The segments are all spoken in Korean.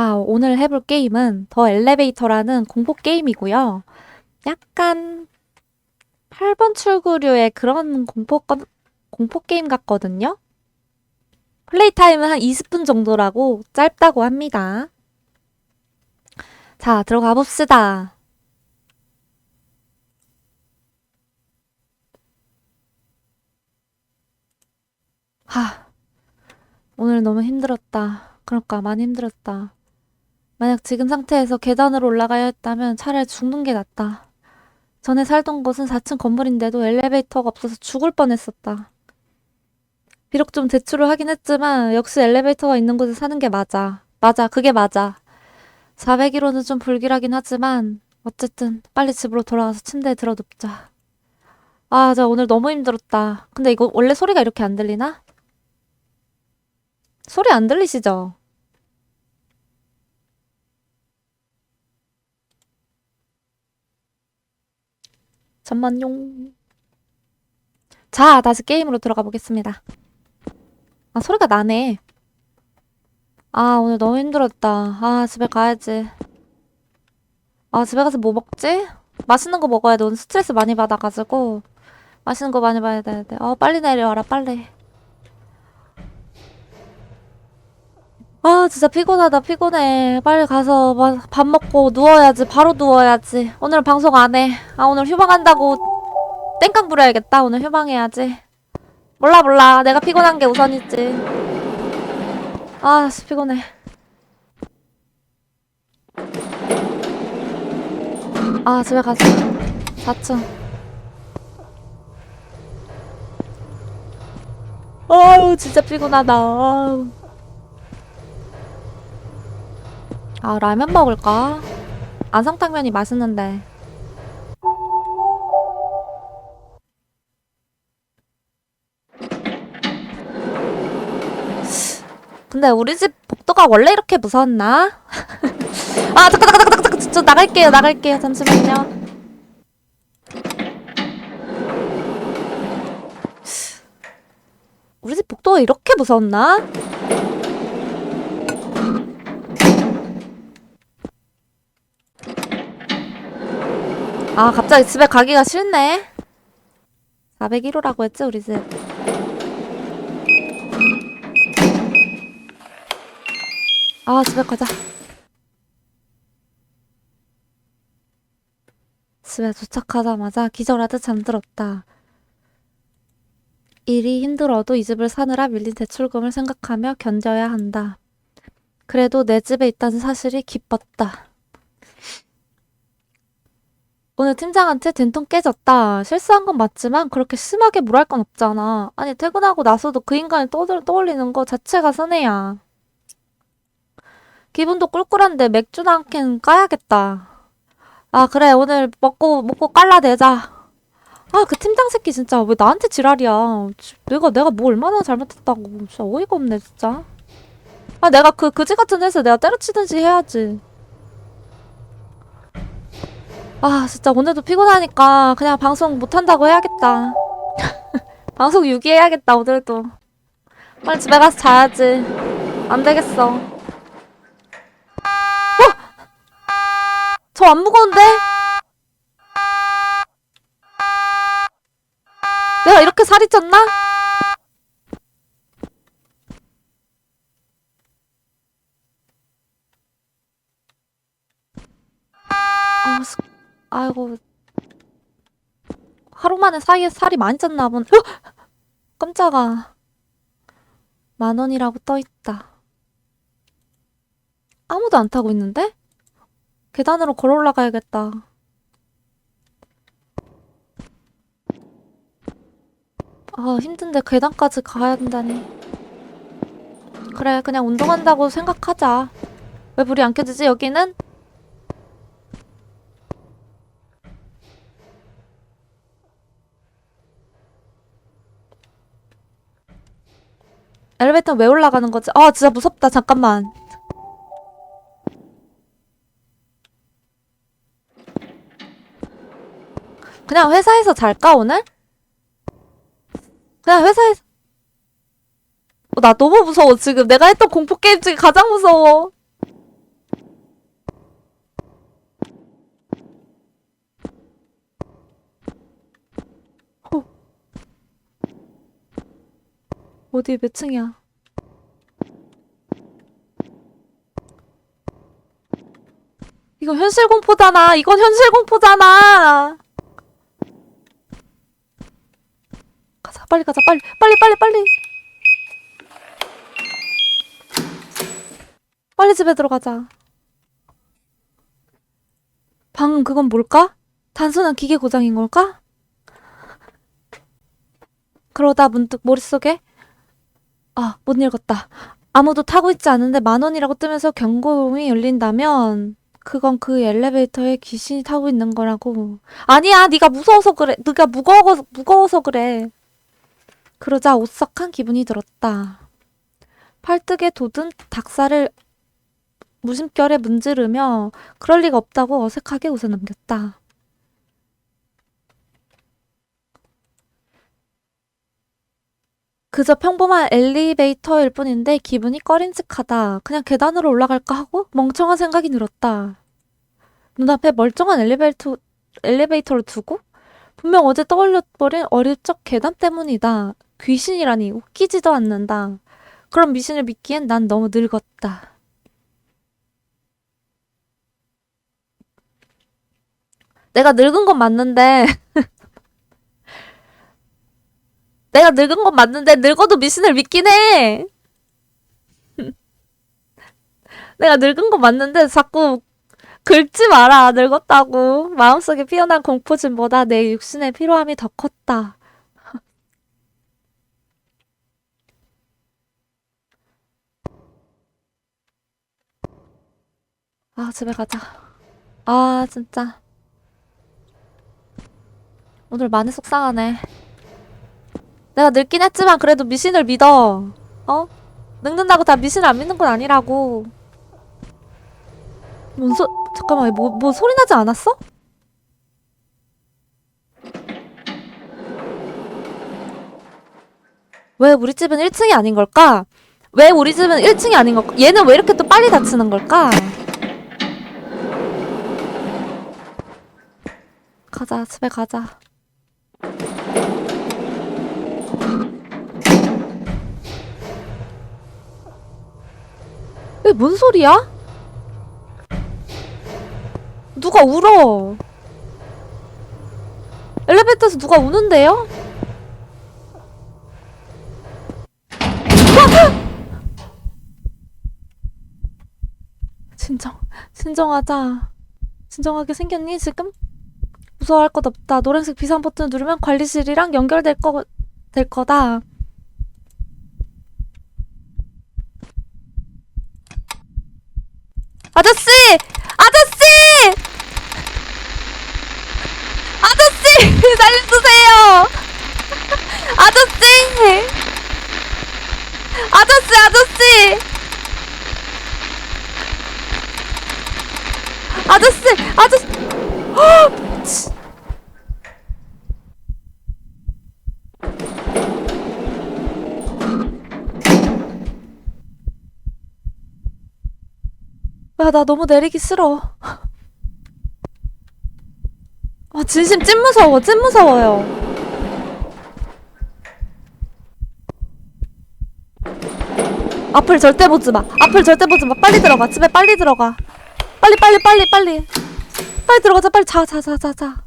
자, 오늘 해볼 게임은 더 엘리베이터라는 공포 게임이고요. 약간 8번 출구류의 그런 공포, 건- 공포 게임 같거든요. 플레이 타임은 한 20분 정도라고 짧다고 합니다. 자, 들어가 봅시다. 하, 오늘 너무 힘들었다. 그러니까 많이 힘들었다. 만약 지금 상태에서 계단으로 올라가야 했다면 차라리 죽는 게 낫다. 전에 살던 곳은 4층 건물인데도 엘리베이터가 없어서 죽을 뻔했었다. 비록 좀 대출을 하긴 했지만 역시 엘리베이터가 있는 곳에 사는 게 맞아. 맞아, 그게 맞아. 401호는 좀 불길하긴 하지만 어쨌든 빨리 집으로 돌아가서 침대에 들어 눕자. 아, 저 오늘 너무 힘들었다. 근데 이거 원래 소리가 이렇게 안 들리나? 소리 안 들리시죠? 잠만용. 자, 다시 게임으로 들어가 보겠습니다. 아, 소리가 나네. 아, 오늘 너무 힘들었다. 아, 집에 가야지. 아, 집에 가서 뭐 먹지? 맛있는 거 먹어야 돼. 오늘 스트레스 많이 받아가지고. 맛있는 거 많이 봐야 돼. 어, 빨리 내려와라, 빨리. 아, 진짜 피곤하다, 피곤해. 빨리 가서 마- 밥 먹고 누워야지. 바로 누워야지. 오늘 방송 안 해. 아, 오늘 휴방한다고 땡깡 부려야겠다. 오늘 휴방해야지. 몰라, 몰라. 내가 피곤한 게 우선이지. 아, 씨, 피곤해. 아, 집에 가자. 4층. 아유, 진짜 피곤하다. 아유. 아, 라면 먹을까? 안성탕면이 맛있는데. 근데 우리 집 복도가 원래 이렇게 무서웠나? 아, 잠깐, 잠깐, 잠깐, 잠깐, 저 나갈게요, 나갈게요. 잠시만요. 우리 집 복도가 이렇게 무서웠나? 아, 갑자기 집에 가기가 싫네. 401호라고 했지, 우리 집. 아, 집에 가자. 집에 도착하자마자 기절하듯 잠들었다. 일이 힘들어도 이 집을 사느라 밀린 대출금을 생각하며 견뎌야 한다. 그래도 내 집에 있다는 사실이 기뻤다. 오늘 팀장한테 된통 깨졌다. 실수한 건 맞지만 그렇게 심하게 뭘할건 없잖아. 아니, 퇴근하고 나서도 그 인간을 떠, 떠올리는 거 자체가 손해야. 기분도 꿀꿀한데 맥주나 한 캔 까야겠다. 아, 그래. 오늘 먹고, 먹고 깔라대자. 아, 그 팀장 새끼 진짜 왜 나한테 지랄이야. 지- 내가, 내가 뭐 얼마나 잘못했다고. 진짜 어이가 없네, 진짜. 아, 내가 그 그지 같은 회사 내가 때려치든지 해야지. 아, 진짜 오늘도 피곤하니까 그냥 방송 못한다고 해야겠다. 방송 유기해야겠다, 오늘도. 빨리 집에 가서 자야지. 안 되겠어. 저안 무거운데? 내가 이렇게 살이 쪘나? 아, 스- 아이고. 하루 만에 사이에 살이 많이 쪘나 본. 헉! 깜짝아. 만 원이라고 떠 있다. 아무도 안 타고 있는데? 계단으로 걸어 올라가야겠다. 아, 힘든데 계단까지 가야 된다니. 그래, 그냥 운동한다고 생각하자. 왜 불이 안 켜지지, 여기는? 엘리베이터 왜 올라가는 거지? 아, 진짜 무섭다. 잠깐만. 그냥 회사에서 잘까, 오늘? 그냥 회사에서. 어, 나 너무 무서워, 지금. 내가 했던 공포게임 중에 가장 무서워. 어디 몇 층이야? 이거 현실 공포잖아. 이건 현실 공포잖아. 가자, 빨리 가자, 빨리, 빨리, 빨리, 빨리. 빨리 집에 들어가자. 방금 그건 뭘까? 단순한 기계 고장인 걸까? 그러다 문득 머릿속에 아, 못 읽었다. 아무도 타고 있지 않은데 만 원이라고 뜨면서 경고음이 열린다면 그건 그 엘리베이터에 귀신이 타고 있는 거라고. 아니야, 네가 무서워서 그래. 네가 무거워 무거워서 그래. 그러자 오싹한 기분이 들었다. 팔뚝에 돋은 닭살을 무심결에 문지르며 그럴 리가 없다고 어색하게 웃어넘겼다. 그저 평범한 엘리베이터일 뿐인데 기분이 꺼림직하다. 그냥 계단으로 올라갈까 하고 멍청한 생각이 들었다. 눈앞에 멀쩡한 엘리베이터, 엘리베이터를 두고 분명 어제 떠올려버린 어릴 적 계단 때문이다. 귀신이라니 웃기지도 않는다. 그런 미신을 믿기엔 난 너무 늙었다. 내가 늙은 건 맞는데 내가 늙은 건 맞는데 늙어도 미신을 믿긴 해. 내가 늙은 건 맞는데 자꾸 긁지 마라. 늙었다고. 마음속에 피어난 공포심보다 내 육신의 피로함이 더 컸다. 아, 집에 가자. 아, 진짜. 오늘 많이 속상하네. 내가 늙긴 했지만 그래도 미신을 믿어. 어? 늙는다고 다 미신을 안 믿는 건 아니라고. 뭔 소, 잠깐만, 뭐, 뭐 소리 나지 않았어? 왜 우리 집은 1층이 아닌 걸까? 왜 우리 집은 1층이 아닌 걸까? 얘는 왜 이렇게 또 빨리 닫히는 걸까? 가자, 집에 가자. 이게 뭔 소리야? 누가 울어? 엘리베이터에서 누가 우는데요? 진정, 진정하자. 진정하게 생겼니, 지금? 무서워할 것 없다. 노란색 비상 버튼 누르면 관리실이랑 연결될 거, 될 거다. 아저씨! 아저씨! 아저씨! 살려주세요! 아저씨! 아저씨, 아저씨! 아저씨, 아저씨! 야, 나 너무 내리기 싫어. 아, 진심 찐 무서워, 찐 무서워요. 앞을 절대 보지 마. 앞을 절대 보지 마. 빨리 들어가. 집에 빨리 들어가. 빨리, 빨리, 빨리, 빨리. 빨리 들어가자. 빨리 자, 자, 자, 자, 자.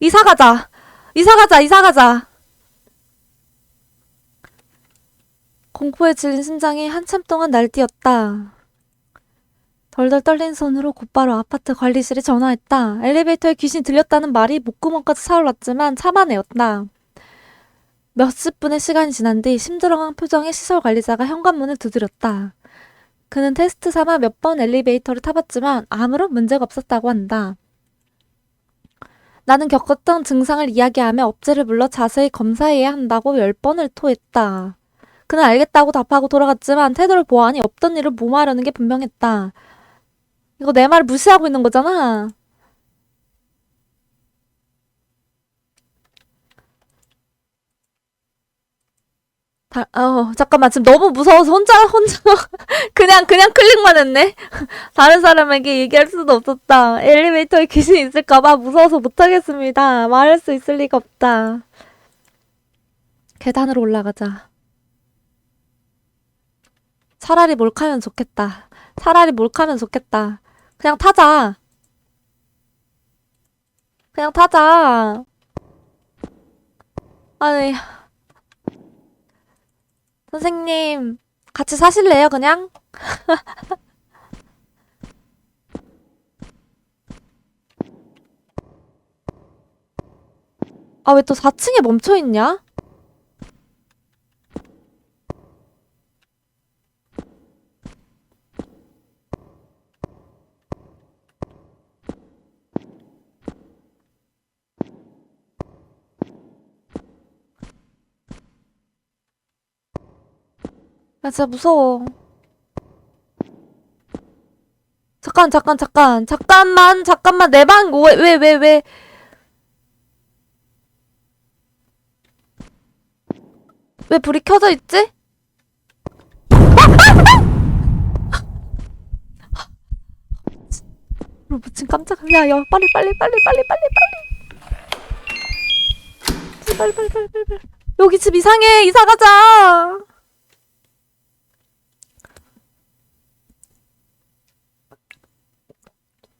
이사 가자. 이사 가자. 이사 가자. 공포에 질린 심장이 한참 동안 날뛰었다. 덜덜 떨린 손으로 곧바로 아파트 관리실에 전화했다. 엘리베이터에 귀신이 들렸다는 말이 목구멍까지 차올랐지만 참아내었다. 몇십 분의 시간이 지난 뒤 심드렁한 표정의 시설 관리자가 현관문을 두드렸다. 그는 테스트 삼아 몇 번 엘리베이터를 타봤지만 아무런 문제가 없었다고 한다. 나는 겪었던 증상을 이야기하며 업체를 불러 자세히 검사해야 한다고 열 번을 토했다. 그는 알겠다고 답하고 돌아갔지만 태도를 보아하니 없던 일을 무마하려는 게 분명했다. 이거 내 말을 무시하고 있는 거잖아. 다, 어, 잠깐만. 지금 너무 무서워서 혼자, 혼자, 그냥, 그냥 클릭만 했네? 다른 사람에게 얘기할 수도 없었다. 엘리베이터에 귀신이 있을까봐 무서워서 못하겠습니다. 말할 수 있을 리가 없다. 계단으로 올라가자. 차라리 몰카면 좋겠다. 차라리 몰카면 좋겠다. 그냥 타자. 그냥 타자. 아니, 선생님, 같이 사실래요, 그냥? 아, 왜 또 4층에 멈춰 있냐? 나 진짜 무서워. 잠깐, 잠깐, 잠깐, 잠깐만, 잠깐만, 내 방, 왜, 왜, 왜, 왜. 왜 불이 켜져 있지? 어, 미친 깜짝이야. 야, 빨리, 빨리, 빨리, 빨리, 빨리. 빨리, 빨리, 빨리, 빨리, 빨리. 여기 집 이상해. 이사 가자.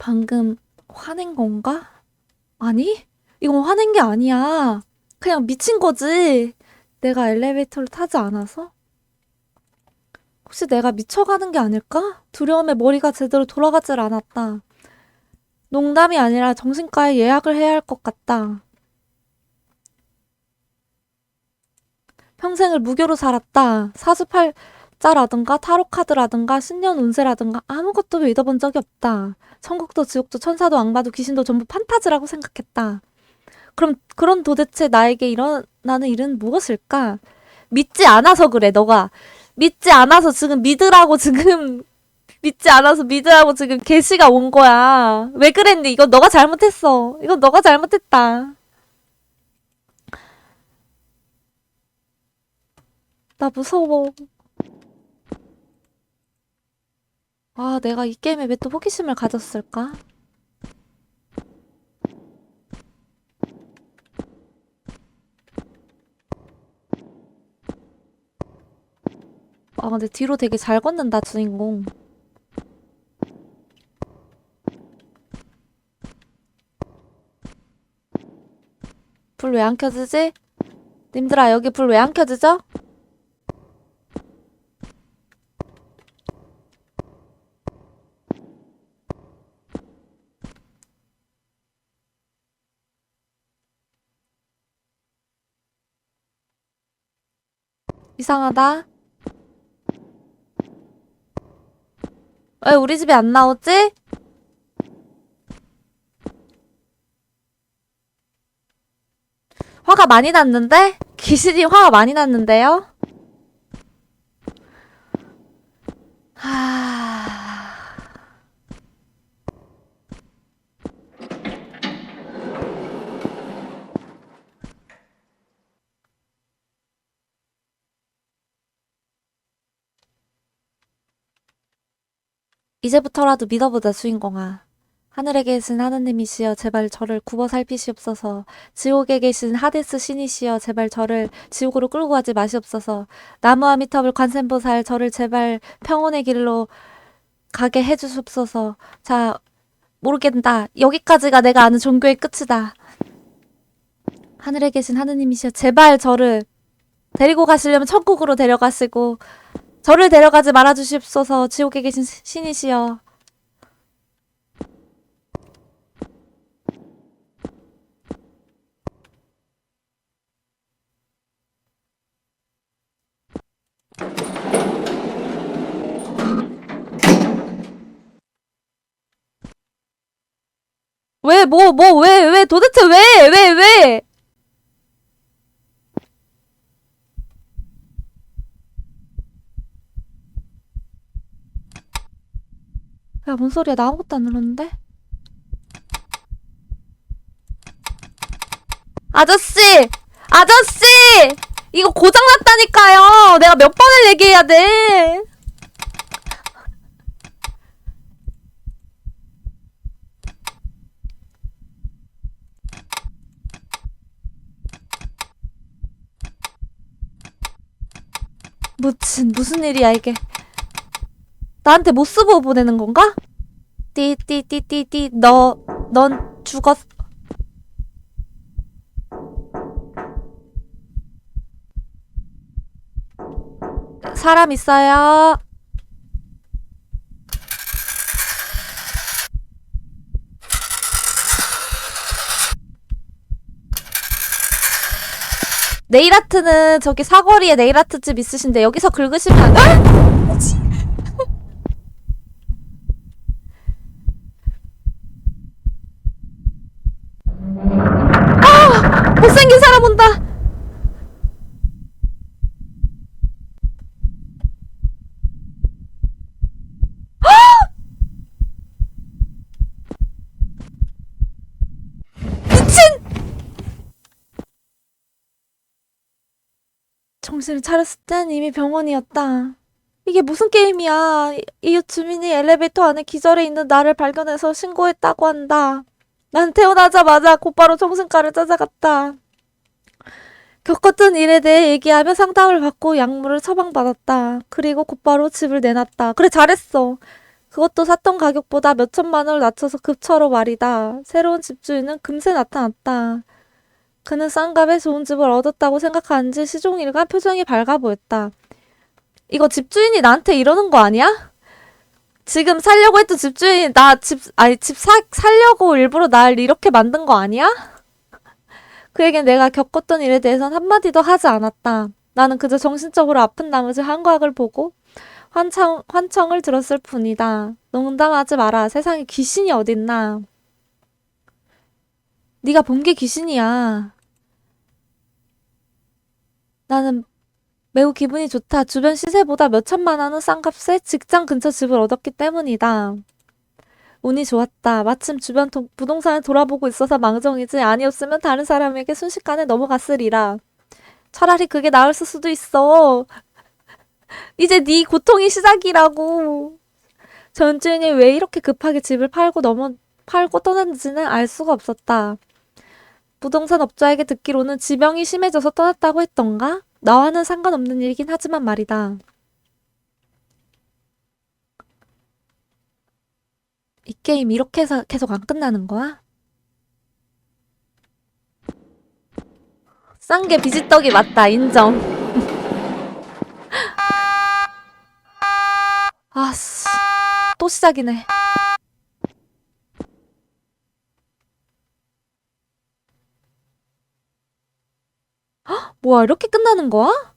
방금 화낸 건가? 아니? 이건 화낸 게 아니야. 그냥 미친 거지. 내가 엘리베이터를 타지 않아서? 혹시 내가 미쳐가는 게 아닐까? 두려움에 머리가 제대로 돌아가질 않았다. 농담이 아니라 정신과에 예약을 해야 할 것 같다. 평생을 무교로 살았다. 사주팔 자라든가 타로카드라든가 신년 운세라든가 아무것도 믿어본 적이 없다. 천국도 지옥도 천사도 악마도 귀신도 전부 판타지라고 생각했다. 그럼 그런 도대체 나에게 일어나는 일은 무엇일까? 믿지 않아서 그래, 너가. 믿지 않아서 지금 믿으라고 지금 믿지 않아서 믿으라고 지금 계시가 온 거야. 왜 그랬니? 이건 너가 잘못했어. 이건 너가 잘못했다. 나 무서워. 아, 내가 이 게임에 왜 또 호기심을 가졌을까? 아, 근데 뒤로 되게 잘 걷는다, 주인공. 불 왜 안 켜지지? 님들아, 여기 불 왜 안 켜지죠? 이상하다. 왜 우리 집에 안 나오지? 화가 많이 났는데? 귀신이 화가 많이 났는데요? 이제부터라도 믿어보자, 주인공아. 하늘에 계신 하느님이시여 제발 저를 굽어 살피시옵소서. 지옥에 계신 하데스 신이시여 제발 저를 지옥으로 끌고 가지 마시옵소서. 나무 아미타불 관세음보살 저를 제발 평온의 길로 가게 해주시옵소서. 자, 모르겠다. 여기까지가 내가 아는 종교의 끝이다. 하늘에 계신 하느님이시여 제발 저를 데리고 가시려면 천국으로 데려가시고 저를 데려가지 말아주시옵소서. 지옥에 계신 신이시여. 왜, 뭐, 뭐, 왜, 왜, 도대체 왜, 왜, 왜? 야, 뭔 소리야? 나 아무것도 안 눌렀는데? 아저씨! 아저씨! 이거 고장났다니까요! 내가 몇 번을 얘기해야 돼! 무슨, 무슨 일이야, 이게. 나한테 모스보 보내는 건가? 띠띠띠띠띠 너 넌 죽었 사람 있어요. 네일아트는 저기 사거리에 네일아트 집 있으신데 여기서 긁으시면 안 돼? 아! 못생긴 사람 온다! 정신을 차렸을 땐 이미 병원이었다. 이게 무슨 게임이야. 이- 이웃 주민이 엘리베이터 안에 기절해 있는 나를 발견해서 신고했다고 한다. 난 태어나자마자 곧바로 정신과를 찾아갔다. 겪었던 일에 대해 얘기하며 상담을 받고 약물을 처방받았다. 그리고 곧바로 집을 내놨다. 그래, 잘했어. 그것도 샀던 가격보다 몇 천만 원을 낮춰서 급처로 말이다. 새로운 집주인은 금세 나타났다. 그는 싼 값에 좋은 집을 얻었다고 생각하는지 시종일관 표정이 밝아 보였다. 이거 집주인이 나한테 이러는 거 아니야? 지금 살려고 했던 집주인이 나 집, 아니, 집 사, 살려고 일부러 날 이렇게 만든 거 아니야? 그에게 내가 겪었던 일에 대해선 한마디도 하지 않았다. 나는 그저 정신적으로 아픈 나머지 한과학을 보고 환청, 환청을 들었을 뿐이다. 농담하지 마라. 세상에 귀신이 어딨나. 네가 본 게 귀신이야. 나는 매우 기분이 좋다. 주변 시세보다 몇 천만 원은 싼 값에 직장 근처 집을 얻었기 때문이다. 운이 좋았다. 마침 주변 도- 부동산을 돌아보고 있어서 망정이지 아니었으면 다른 사람에게 순식간에 넘어갔으리라. 차라리 그게 나을 수도 있어. 이제 네 고통이 시작이라고. 전주인이 왜 이렇게 급하게 집을 팔고 넘어 팔고 떠났는지는 알 수가 없었다. 부동산 업자에게 듣기로는 지병이 심해져서 떠났다고 했던가? 나와는 상관없는 일이긴 하지만 말이다. 이 게임 이렇게 해서 계속 안 끝나는 거야? 싼 게 비지떡이 맞다, 인정. 아씨, 또 시작이네. 뭐야, 이렇게 끝나는 거야?